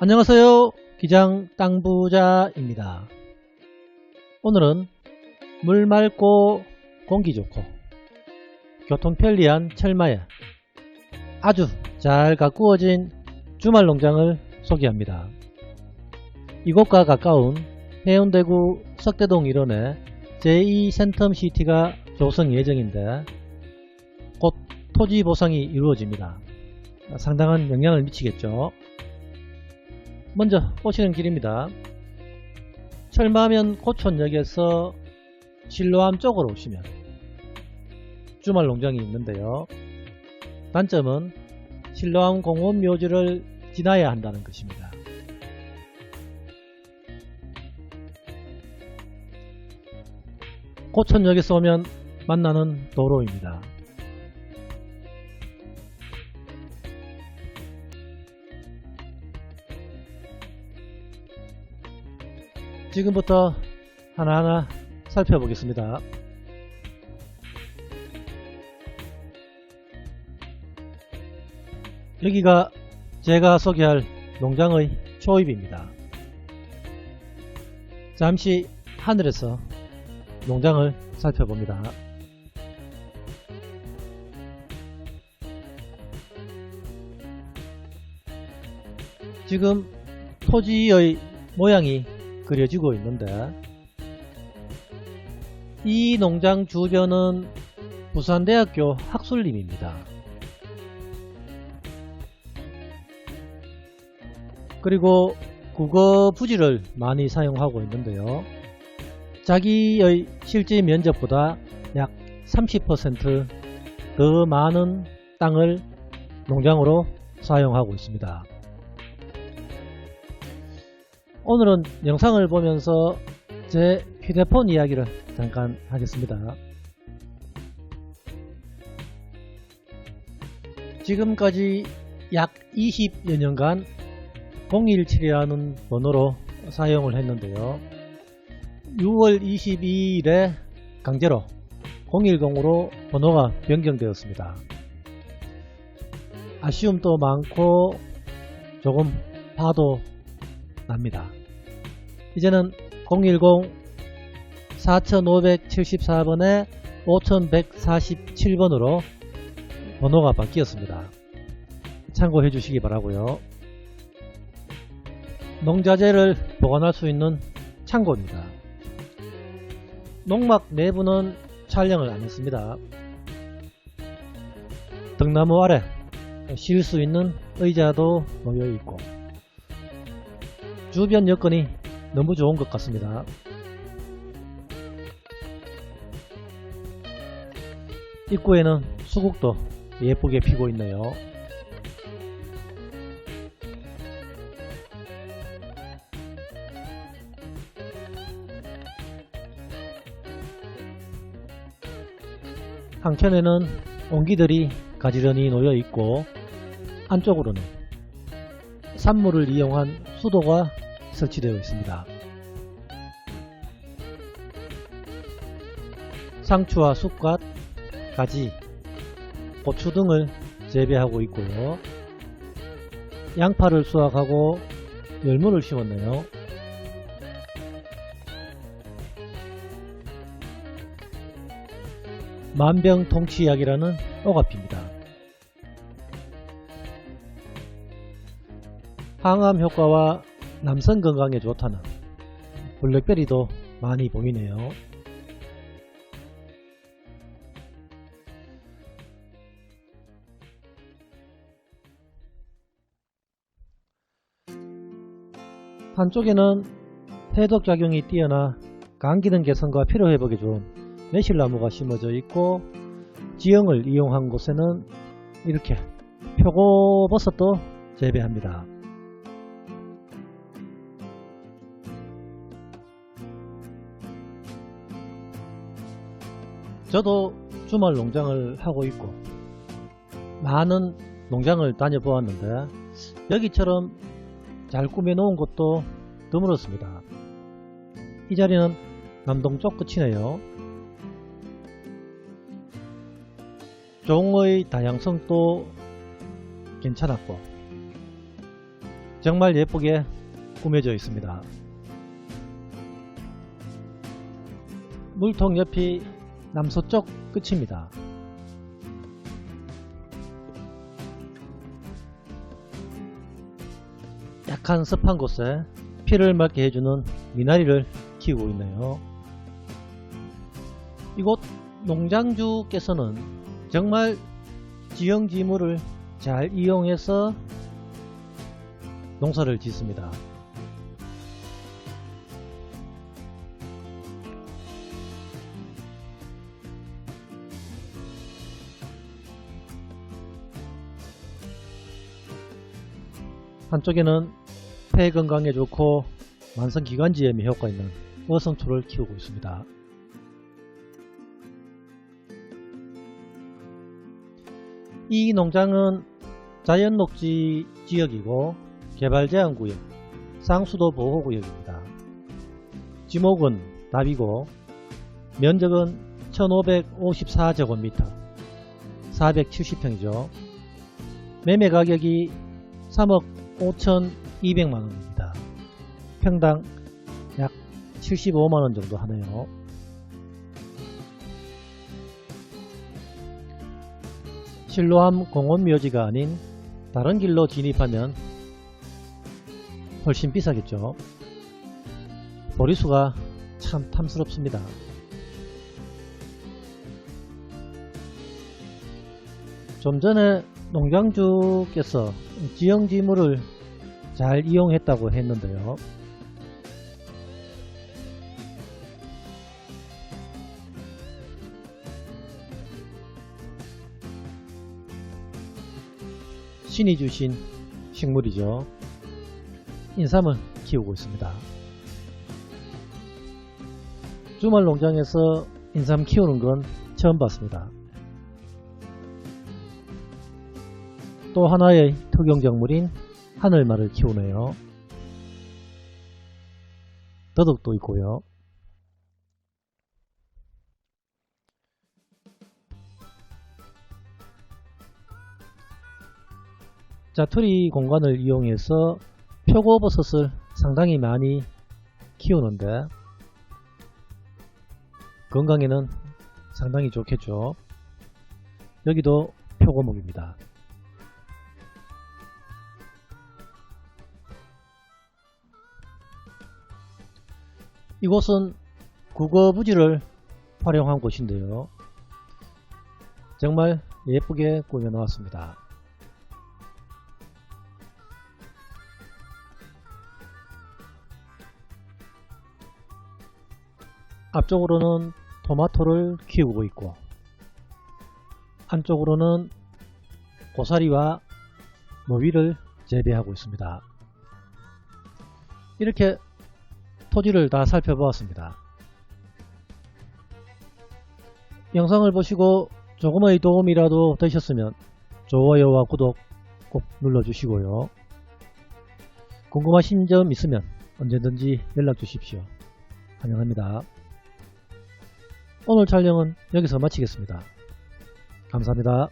안녕하세요. 기장 땅부자입니다. 오늘은 물 맑고 공기 좋고 교통 편리한 철마에 아주 잘 가꾸어진 주말 농장을 소개합니다. 이곳과 가까운 해운대구 석대동 일원에 제2센텀시티가 조성 예정인데 곧 토지 보상이 이루어집니다. 상당한 영향을 미치겠죠. 먼저 오시는 길입니다. 철마면 고촌역에서 실로암 쪽으로 오시면 주말 농장이 있는데요. 단점은 실로암 공원 묘지를 지나야 한다는 것입니다. 고촌역에서 오면 만나는 도로입니다. 지금부터 하나하나 살펴보겠습니다. 여기가 제가 소개할 농장의 초입입니다. 잠시 하늘에서 농장을 살펴봅니다. 지금 토지의 모양이 그려지고 있는데 이 농장 주변은 부산대학교 학술림입니다. 그리고 국어 부지를 많이 사용하고 있는데요. 자기의 실제 면적보다 약 30%더 많은 땅을 농장으로 사용하고 있습니다. 오늘은 영상을 보면서 제 휴대폰 이야기를 잠깐 하겠습니다. 지금까지 약 20여 년간 017이라는 번호로 사용을 했는데요. 6월 22일에 강제로 010으로 번호가 변경되었습니다. 아쉬움도 많고 조금 파도 납니다. 이제는 010 4574번에 5147번으로 번호가 바뀌었습니다. 참고해 주시기 바라고요. 농자재를 보관할 수 있는 창고입니다. 농막 내부는 촬영을 안 했습니다. 등나무 아래 쉴 수 있는 의자도 놓여 있고 주변 여건이 너무 좋은 것 같습니다. 입구에는 수국도 예쁘게 피고 있네요. 한켠에는 옹기들이 가지런히 놓여 있고 안쪽으로는 산물을 이용한 수도가 설치되어 있습니다. 상추와 쑥갓, 가지, 고추 등을 재배하고 있고요. 양파를 수확하고 열무를 심었네요. 만병통치약이라는 오가피입니다. 항암 효과와 남성 건강에 좋다는 블랙베리도 많이 보이네요. 한쪽에는 해독작용이 뛰어나 감기등 개선과 피로회복에 좋은 매실나무가 심어져 있고 지형을 이용한 곳에는 이렇게 표고버섯도 재배합니다. 저도 주말 농장을 하고 있고 많은 농장을 다녀보았는데 여기처럼 잘 꾸며놓은 곳도 드물었습니다. 이 자리는 남동쪽 끝이네요. 종의 다양성도 괜찮았고 정말 예쁘게 꾸며져 있습니다. 물통 옆이 남서쪽 끝입니다. 약한 습한 곳에 피를 맑게 해주는 미나리를 키우고 있네요. 이곳 농장주께서는 정말 지형지물을 잘 이용해서 농사를 짓습니다. 한쪽에는 폐 건강에 좋고 만성기관지염에 효과 있는 어성초를 키우고 있습니다. 이 농장은 자연녹지 지역이고 개발제한구역, 상수도 보호구역입니다. 지목은 답이고 면적은 1554제곱미터 470평이죠. 매매 가격이 3억 5,200만 원입니다. 평당 약 75만 원 정도 하네요. 실로암 공원 묘지가 아닌 다른 길로 진입하면 훨씬 비싸겠죠. 보리수가 참 탐스럽습니다. 좀 전에 농장주께서 지형지물을 잘 이용했다고 했는데요. 신이 주신 식물이죠. 인삼을 키우고 있습니다. 주말 농장에서 인삼 키우는 건 처음 봤습니다. 또 하나의 특용작물인 하늘말을 키우네요. 더덕도 있고요. 자투리 공간을 이용해서 표고버섯을 상당히 많이 키우는데 건강에는 상당히 좋겠죠. 여기도 표고목입니다. 이곳은 국어 부지를 활용한 곳인데요. 정말 예쁘게 꾸며 놓았습니다. 앞쪽으로는 토마토를 키우고 있고 안쪽으로는 고사리와 모위를 재배하고 있습니다. 이렇게 토지를 다 살펴보았습니다. 영상을 보시고 조금의 도움이라도 되셨으면 좋아요와 구독 꼭 눌러주시고요. 궁금하신 점 있으면 언제든지 연락 주십시오. 환영합니다. 오늘 촬영은 여기서 마치겠습니다. 감사합니다.